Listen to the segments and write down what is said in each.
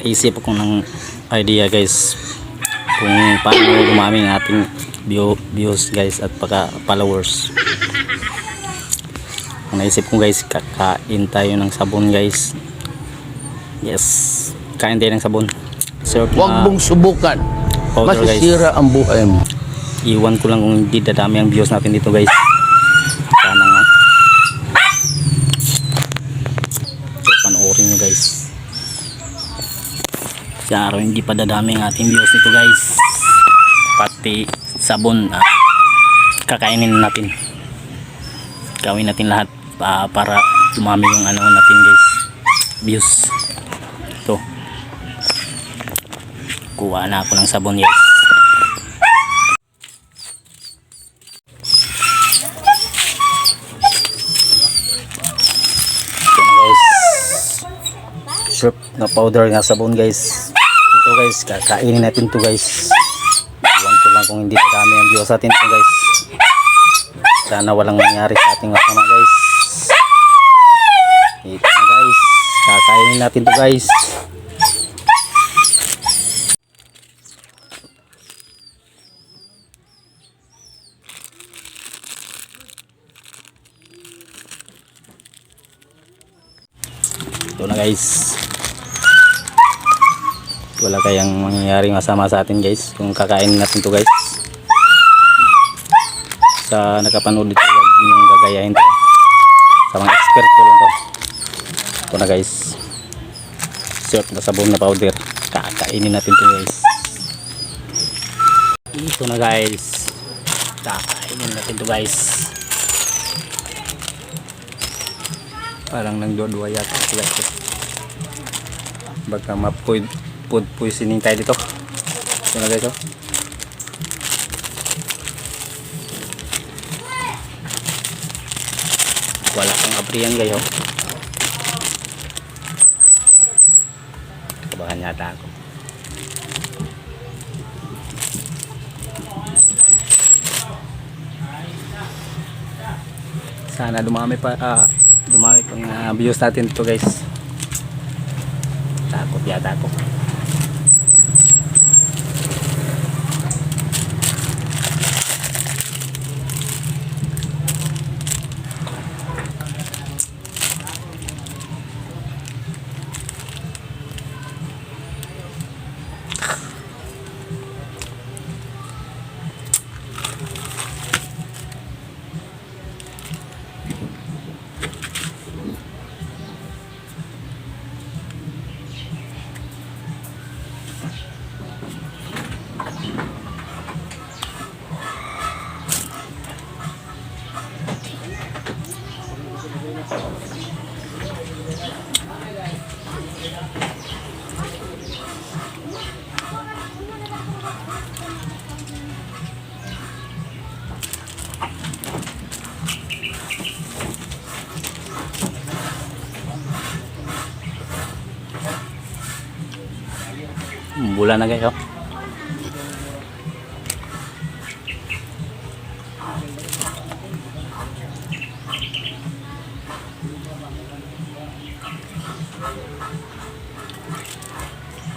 nakaisip ako ng idea guys kung paano dumami ang ating view, views guys at paka followers. Ang naisip ko guys kakain tayo ng sabon guys. Yes kain tayo ng sabon. Sir, Huwag mong subukan. powder guys. Masisira ang buhay mo. iwan ko lang kung hindi dadami ang views natin dito guys. Sana nga. So panoorin nyo guys sa araw hindi pa dadami ang ating views dito guys. Pati sabon ah, kakainin natin. Gawin natin lahat pa- para dumami yung ano natin guys views. Ito. Kuha na ako ng sabon guys. Syrup na powder nga sabon guys. Ito guys, kakainin natin to guys. Iwan ko lang kung hindi dami ang views natin to guys. Sana walang mangyari sa ating masama guys. Ito na guys. Kakainin natin to guys. Ito na guys. Wala kayang mangyayaring masama sa atin guys kung kakain natin to guys. Sa nakapanood dito wag niyong gagayahin to. Sa mga expert ko lang to. Ito na guys. Syrup na sabon na powder. Kakainin natin to guys. Ito na guys. Kakainin natin to guys. Parang nang dua yata. Baka ma-food food poisoning tayo dito. Ito na guys oh. Wala kang abrihan kayo. Kabahan yata ako. Sana dumami pa ah, dumami pang ah, views natin to guys. Takot yata ako. Bulan na kayo.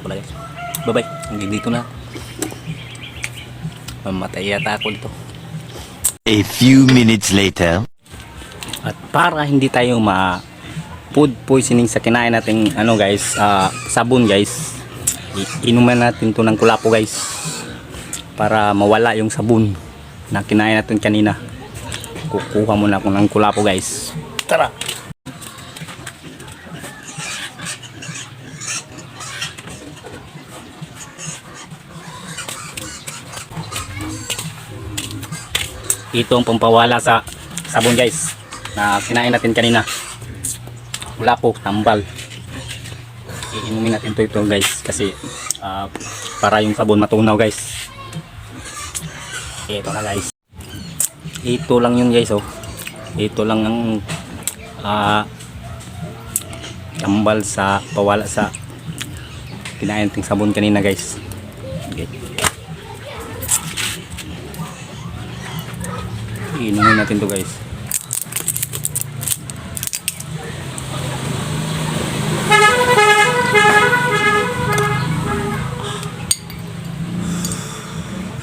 Yoko lang guys. Bye bye. Hanggang dito na. Mamatay yata ako dito. A few minutes later. At para hindi tayo ma food poisoning sa kinain nating ano guys, ah, sabon guys. i- Inuman natin to ng kulapo guys. Para mawala yung sabon na kinain natin kanina. Kukuha muna ako ng kulapo guys. Tara! Ito ang pampawala sa sabon guys na kinain natin kanina. Wala po tambal. Iinumin natin to ito guys kasi ah, para yung sabon matunaw guys. Ito na guys. Ito lang yun guys oh. Ito lang ang ah, tambal sa pawala sa kinain nating sabon kanina guys. Okay. Iinumin natin to guys.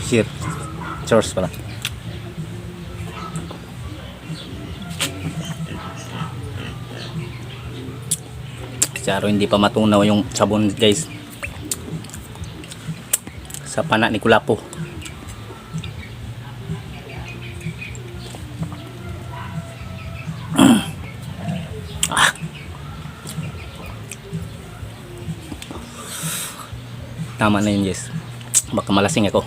Shit. Chores pala. Charo hindi pa matunaw yung sabon guys. Sa pana ni Kulapo Tama na yun guys. Baka malasing ako.